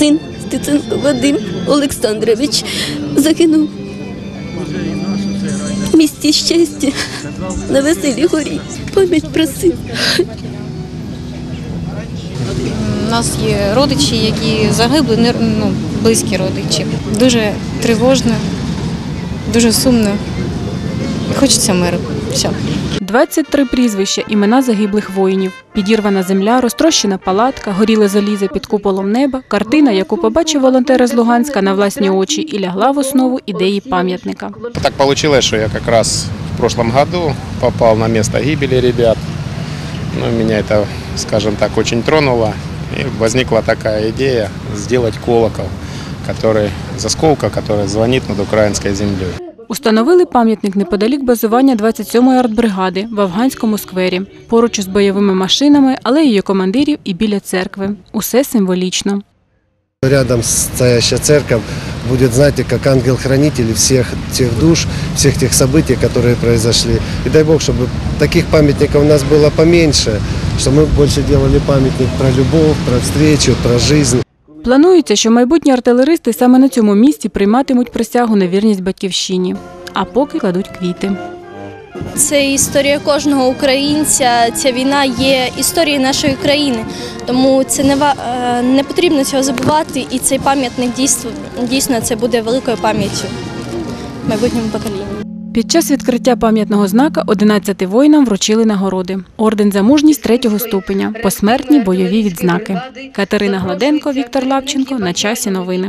син Стеценко Вадим Олександрович загинув в місті щастя на веселій горі. Пам'ять про сина. У нас є родичі, які загибли, ну, близькі родичі. Дуже тривожно, дуже сумно. Хочеться миру. Все. 23 прізвища, імена загиблих воїнів. Підірвана земля, розтрощена палатка, горіле залізо під куполом неба, картина, яку побачив волонтер з Луганська на власні очі і лягла в основу ідеї пам'ятника. Так получилось, что я как раз в прошлом году попал на место гибели ребят. Ну, меня это, скажем так, очень тронуло. И возникла такая идея сделать колокол, который, засколка, который звонит над украинской землей. Установили пам'ятник неподалік базування 27-ї артбригади в афганському сквері, поруч із бойовими машинами, алеєю командирів і біля церкви. Усе символічно. Рядом стоящая церковь будет, знаете, как ангел-хранитель всех тех душ, всех тех событий, которые произошли. И дай Бог, чтобы таких памятников у нас было поменьше, чтобы мы больше делали памятник про любовь, про встречу, про жизнь. Планується, що майбутні артилеристи саме на цьому місці прийматимуть присягу на вірність батьківщині, а поки кладуть квіти. Це історія кожного українця. Ця війна є історією нашої країни. Тому це не, е, не потрібно цього забувати, і цей пам'ятник дійсно, дійсно це буде великою пам'яттю майбутньому поколінню. Під час відкриття пам'ятного знака 11 воїнам вручили нагороди. Орден за мужність третього ступеня, посмертні бойові відзнаки. Катерина Гладенко, Віктор Лапченко. На часі новини.